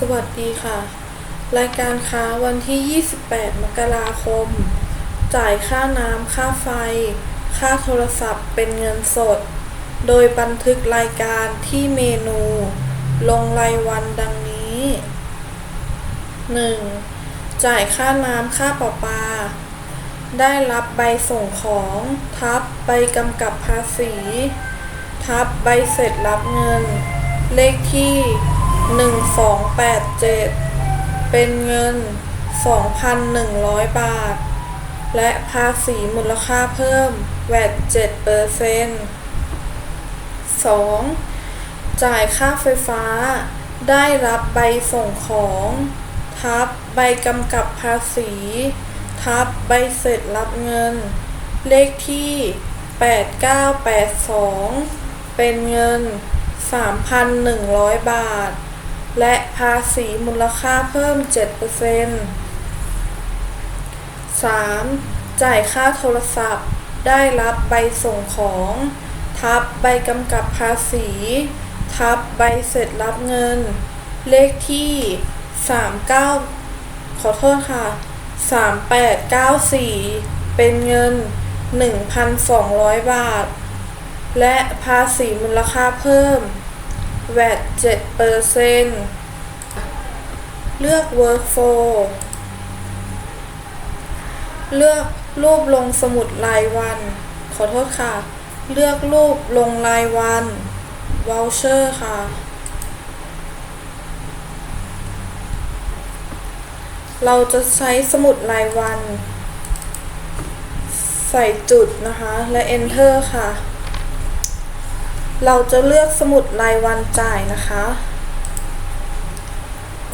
สวัสดีค่ะ รายการค้าวันที่ 28 มกราคม จ่ายค่าน้ำค่าไฟ ค่าโทรศัพท์เป็นเงินสด โดยบันทึกรายการที่เมนู ลงรายวันดังนี้ 1. จ่ายค่าน้ำค่าประปา ได้รับใบส่งของ ทับใบกำกับภาษี ทับใบเสร็จรับเงิน เลขที่ 1287เป็นเงิน2,100บาท และภาษีมูลค่าเพิ่มแวด7เปอร์เซ็นต์ 2. จ่ายค่าไฟฟ้า ได้รับใบส่งของ ทับใบกำกับภาษี ทับใบเสร็จรับเงิน เลขที่ 8982 เป็นเงิน 3,100 บาท และภาษีมูลค่าเพิ่ม 7% 3. จ่ายค่าโทรศัพท์ ได้รับใบส่งของ ทับใบกำกับภาษี ทับใบเสร็จรับเงิน เลขที่ 39 ขอโทษค่ะ 3894 เป็นเงิน 1,200 บาท และภาษีมูลค่าเพิ่ม แวด7เปอร์เซ็นต์เลือก Workflow เลือกรูปลงสมุดรายวัน ขอโทษค่ะ เลือกรูปลงรายวัน Voucher ค่ะ เราจะใช้สมุดรายวัน ใส่จุดนะคะ และ Enter ค่ะ เราจะเลือกสมุดรายวันจ่ายนะคะ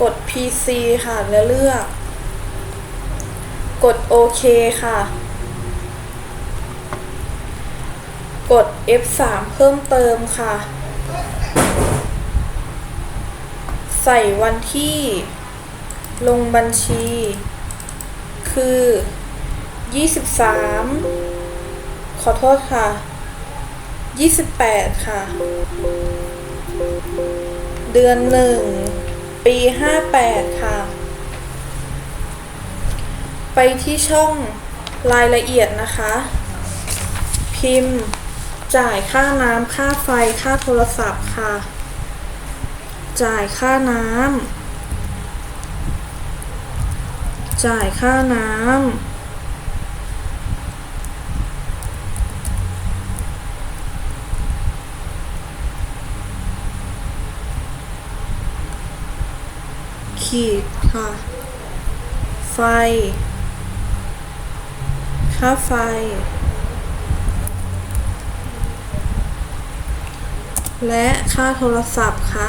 กด PC ค่ะแล้วเลือก กดโอเคค่ะ กด F3 เพิ่มเติมค่ะ ใส่วันที่ลงบัญชี คือ 23 ขอโทษค่ะ 28ค่ะ เดือนหนึ่ง ปี58ค่ะ ไปที่ช่องรายละเอียดนะคะ พิมพ์จ่ายค่าน้ำค่าไฟค่าโทรศัพท์ค่ะ จ่ายค่าน้ำจ่ายค่าน้ำ ขีดค่ะ ไฟ ค่าไฟ และค่าโทรศัพท์ค่ะ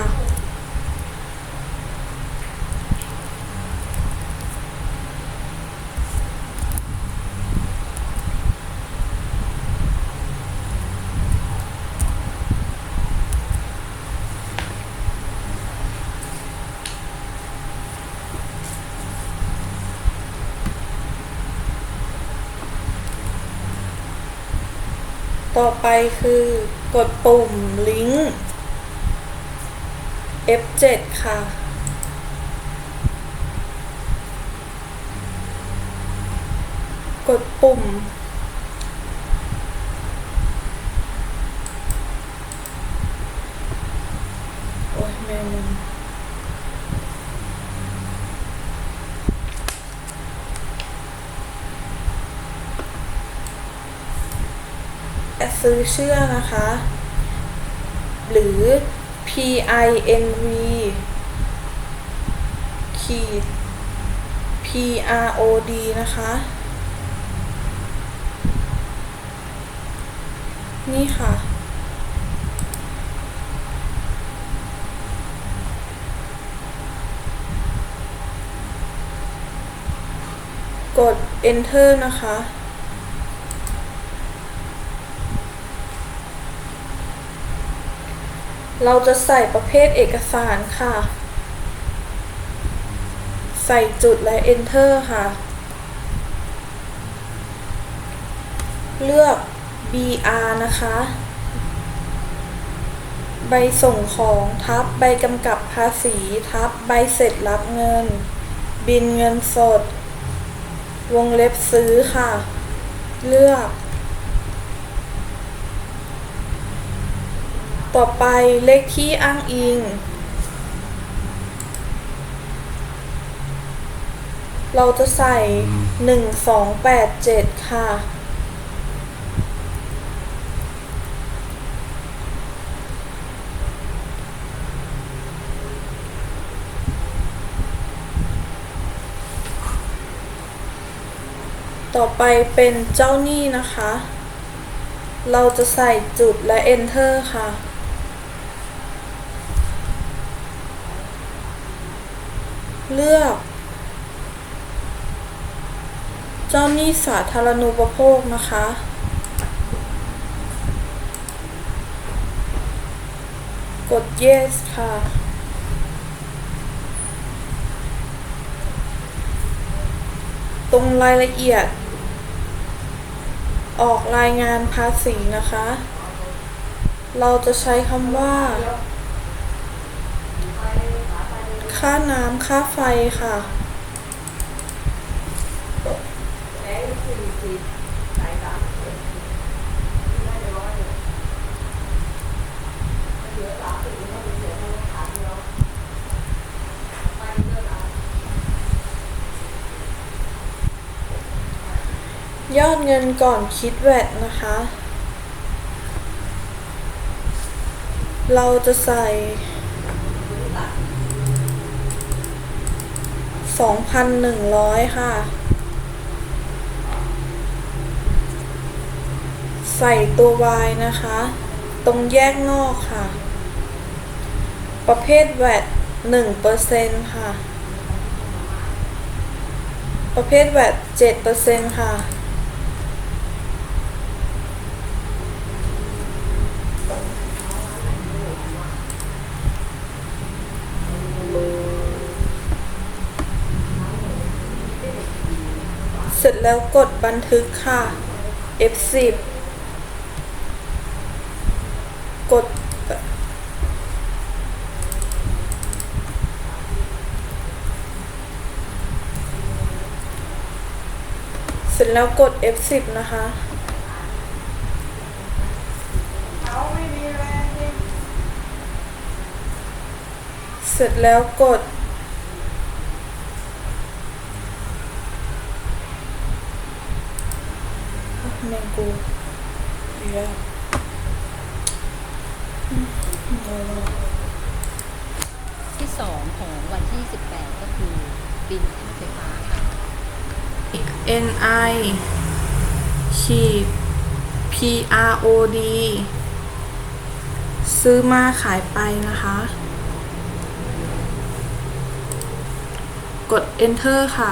ไปคือกดปุ่มลิงก์ F7 ค่ะ กดปุ่ม โอ้ยแม่มึง ซื้อเชื่อนะคะ หรือ PINV ขีด PROD นะคะ นี่ค่ะกด enter นะคะ เราจะใส่ประเภทเอกสารค่ะ ใส่จุดและ enter ค่ะ เลือก BR นะคะ ใบส่งของทับใบกำกับภาษี ทับใบเสร็จรับเงิน บินเงินสด วงเล็บซื้อค่ะ เลือก ต่อไปเลขที่อ้างอิง เราจะใส่หนึ่งสองแปดเจ็ดค่ะ ต่อไปเป็นเจ้าหนี้นะคะ เราจะใส่จุดและ enter ค่ะ เลือก เจ้าหนี้สาธารณูปโภคนะคะ กด yes ค่ะ ตรงรายละเอียด ออกรายงานภาษีนะคะ เราจะใช้คำว่า ค่าน้ำค่าไฟค่ะ ยอดเงินก่อนคิดแวดนะคะ เราจะใส่ สองพันหนึ่งร้อยค่ะ ใส่ตัว y นะคะ ตรงแยกนอกค่ะ ประเภทแวดหนึ่งเปอร์เซ็นค่ะ ประเภทแวดเจ็ดเปอร์เซ็นค่ะ แล้วกดบันทึกค่ะ F10 กด เสร็จแล้วกด F10 นะคะเสร็จแล้วกด 2 ของวันที่ 18 ก็คือบินค่าไฟฟ้าค่ะ NI ขีด PROD ซื้อมาขายไปนะคะ กด Enter ค่ะ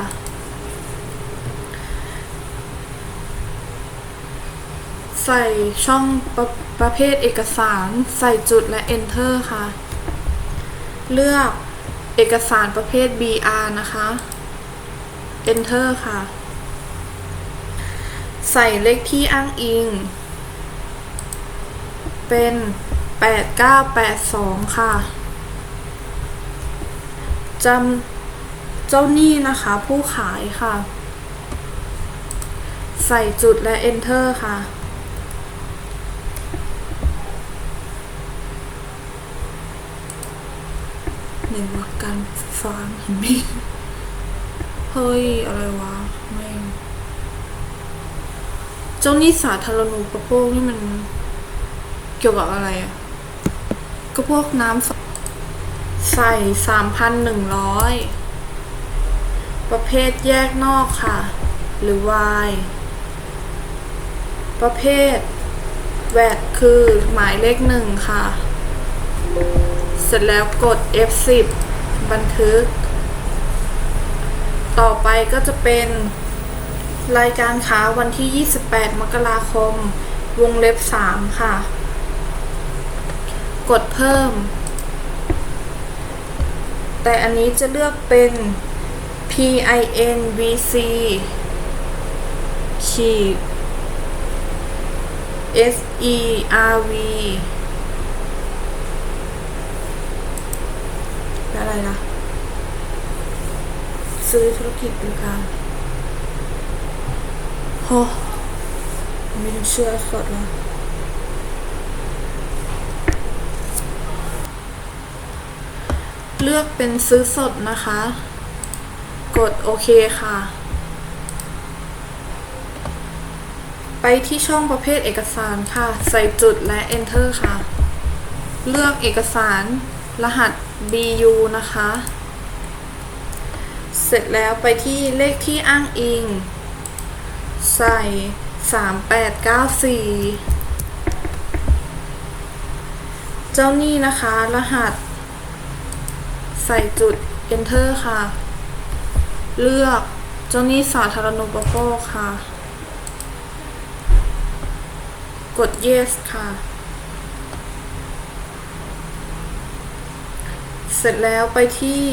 ใส่ช่องประประเภทเอกสาร ใส่จุดและ Enter ค่ะ เลือกเอกสารประเภท BR นะคะ enter ค่ะ ใส่เลขที่อ้างอิง เป็น 8982 ค่ะจำเจ้าหนี้นะคะ ผู้ขายค่ะ ใส่จุดและ enter ค่ะ เน้นว่าการฟังเห็นไหมเฮ้ย อะไรวะแม่งเจ้าหนี้สาธารณูปโภคนี่มันเกี่ยวกับอะไรอะก็พวกน้ำใส่สามพันหนึ่งร้อยประเภทแยกนอกค่ะ หรือ Y ประเภทแวดคือหมายเลขหนึ่งค่ะ เสร็จแล้วกด F10 บันทึก ต่อไปก็จะเป็น รายการค้าวันที่ 28 มกราคม วงเล็บ 3 ค่ะ กดเพิ่ม แต่อันนี้จะเลือกเป็น PINVC ขีด SERV อะไรล่ะซื้อธุรกิจบริการโหไม่ได้เชื่อสดแล้วเลือกเป็นซื้อสดนะคะ กดโอเคค่ะ ไปที่ช่องประเภทเอกสารค่ะ ใส่จุดและ Enter ค่ะ เลือกเอกสาร รหัส BU นะคะ เสร็จแล้วไปที่เลขที่อ้างอิง ใส่ 3894 เจ้าหนี้นะคะ รหัส ใส่จุด enter ค่ะ เลือกเจ้าหนี้สาธารณูปโภคค่ะ กด yes ค่ะ เสร็จแล้วไปที่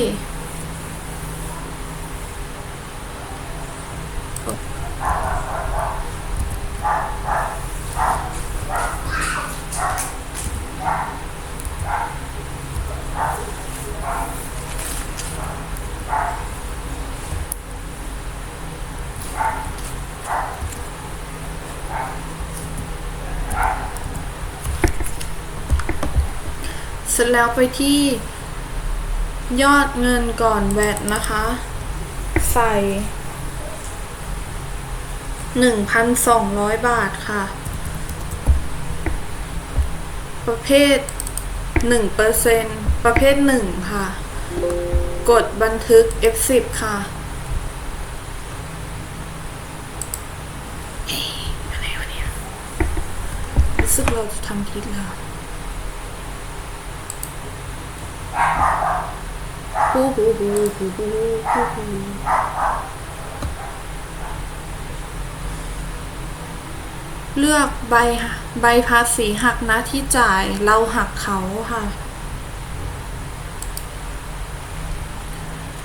เสร็จแล้วไปที่ ยอดเงินก่อนแวดนะคะ ใส่1,200บาทค่ะ ประเภท1%ประเภท1ค่ะ กดบันทึก F10 ค่ะเอ๊ะอะไรวะเนี่ยรู้สึกเราจะทำผิดแล้ว ฮู้ฮู้ฮู้ฮู้ฮู้ฮู้ฮู้ เลือกใบใบภาษีหักหน้าที่จ่ายเราหักเขาค่ะ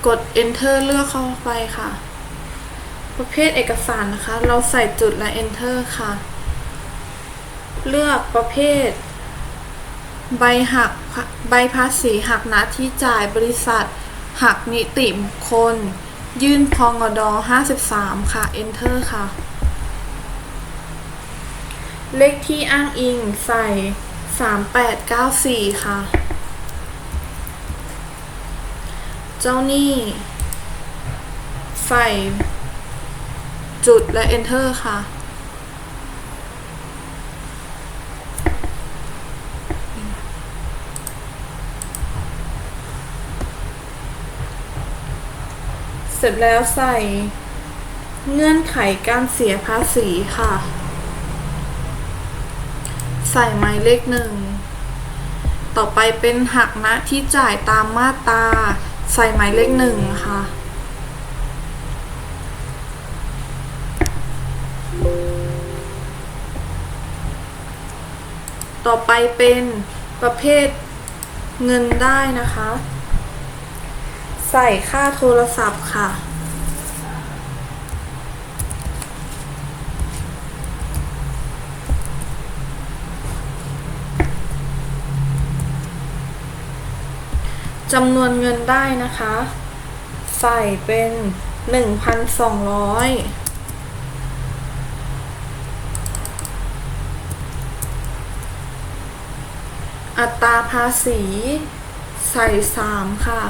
กด enter เลือกเข้าไปค่ะ ประเภทเอกสารนะคะ เราใส่จุดและ enter ค่ะ เลือกประเภท ใบหักใบภาษีหักหน้าที่จ่ายบริษัท หักนิติบุคคล ยื่นพองด53 ค่ะ Enter ค่ะ เลขที่อ้างอิงใส่ 3894 ค่ะ เจ้าหนี้ใส่จุดและ Enter ค่ะ เสร็จแล้วใส่เงื่อนไขการเสียภาษีค่ะ ใส่หมายเลขหนึ่ง ต่อไปเป็นหักนะที่จ่ายตามมาตราใส่หมายเลขหนึ่งค่ะ ต่อไปเป็นประเภทเงินได้นะคะ ใส่ค่าโทรศัพท์ค่ะ จำนวนเงินได้นะคะ ใส่เป็น1,200อัตราภาษี ใส่3ค่ะ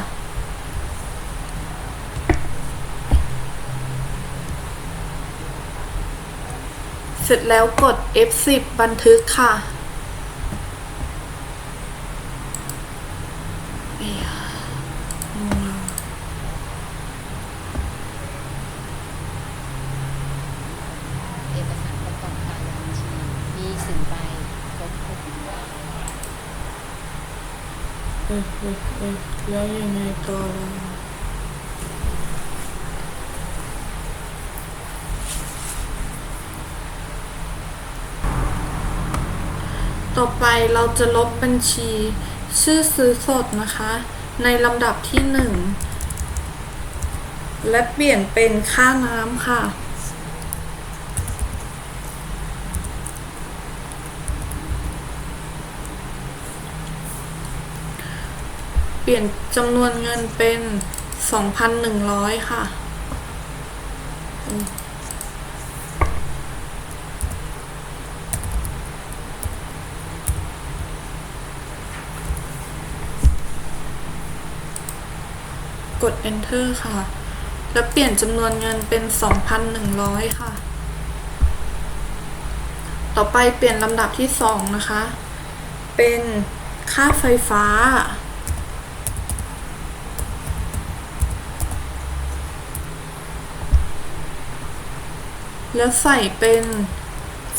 ร็จแล้วกด F10 บันทึกค่ะเอี๊ยงงแล้วเอกสารประกอบการบัญชีมีสี่ใบครบครบเออเออเออแล้วยังไงต่อ ต่อไปเราจะลบบัญชี ชื่อซื้อสดนะคะ ในลำดับที่หนึ่งและเปลี่ยนเป็นค่าน้ำค่ะ เปลี่ยนจำนวนเงินเป็น 2,100 ค่ะ กด enter ค่ะ แล้วเปลี่ยนจำนวนเงินเป็น 2,100 ค่ะ ต่อไปเปลี่ยนลำดับที่ 2 นะคะ เป็นค่าไฟฟ้า แล้วใส่เป็น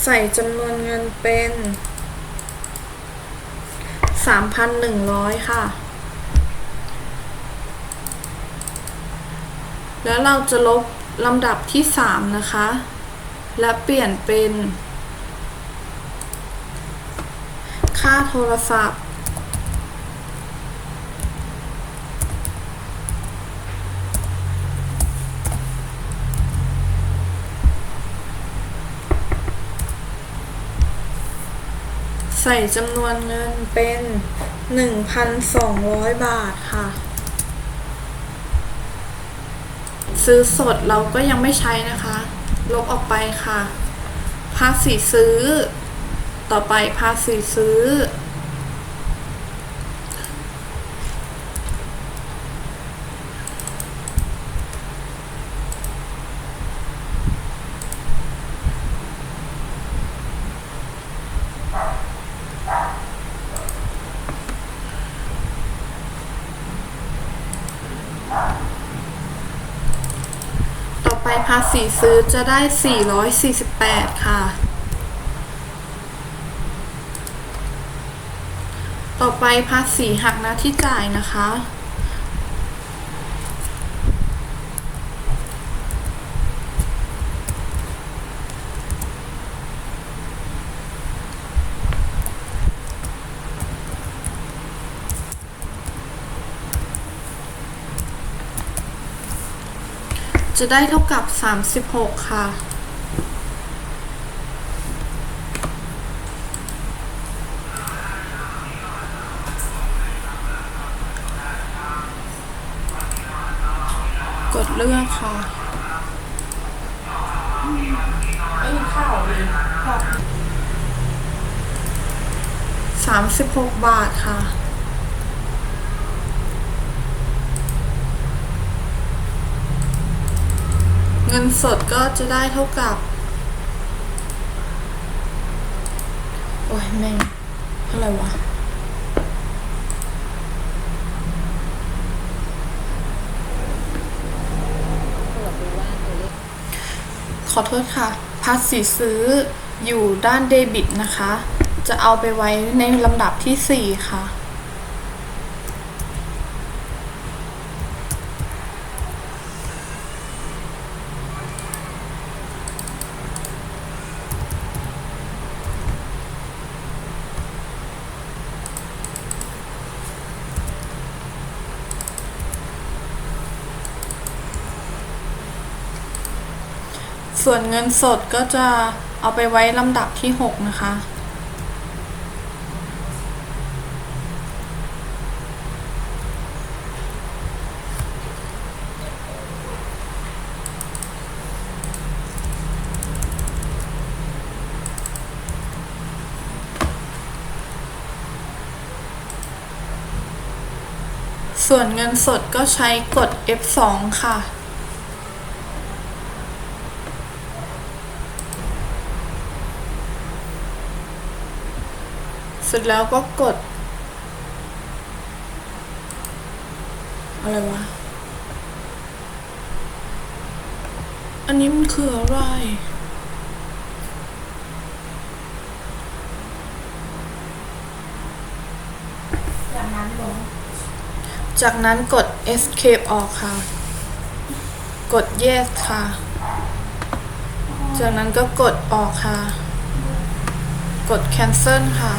ใส่จำนวนเงินเป็น 3,100 ค่ะ แล้วเราจะลบลำดับที่ 3 นะคะ และเปลี่ยนเป็น ค่าโทรศัพท์ ใส่จำนวนเงินเป็น 1,200 บาทค่ะ ซื้อสดเราก็ยังไม่ใช้นะคะ ลบออกไปค่ะ ภาษีซื้อ ต่อไปภาษีซื้อ ภาษีซื้อจะได้ 448 ค่ะ ต่อไปภาษีหักหน้าที่จ่ายนะคะ จะได้เท่ากับ 36 ค่ะ กดเลือกค่ะสามสิบหกบาทค่ะ เงินสดก็จะได้เท่ากับ โอ้ยแม่งอะไรวะตรวจดูว่าตัวเลขขอโทษค่ะ ภาษีซื้ออยู่ด้านเดบิตนะคะ จะเอาไปไว้ในลำดับที่ 4 ค่ะ ส่วนเงินสดก็จะเอาไปไว้ลำดับที่ 6 นะคะ ส่วนเงินสดก็ใช้กด F2 ค่ะ สร็จแล้วก็กด อะไรวะ อันนี้มันคืออะไรจากนั้นกด escape ออกค่ะ กด yes ค่ะ จากนั้นก็กดออกค่ะ กด cancel ค่ะ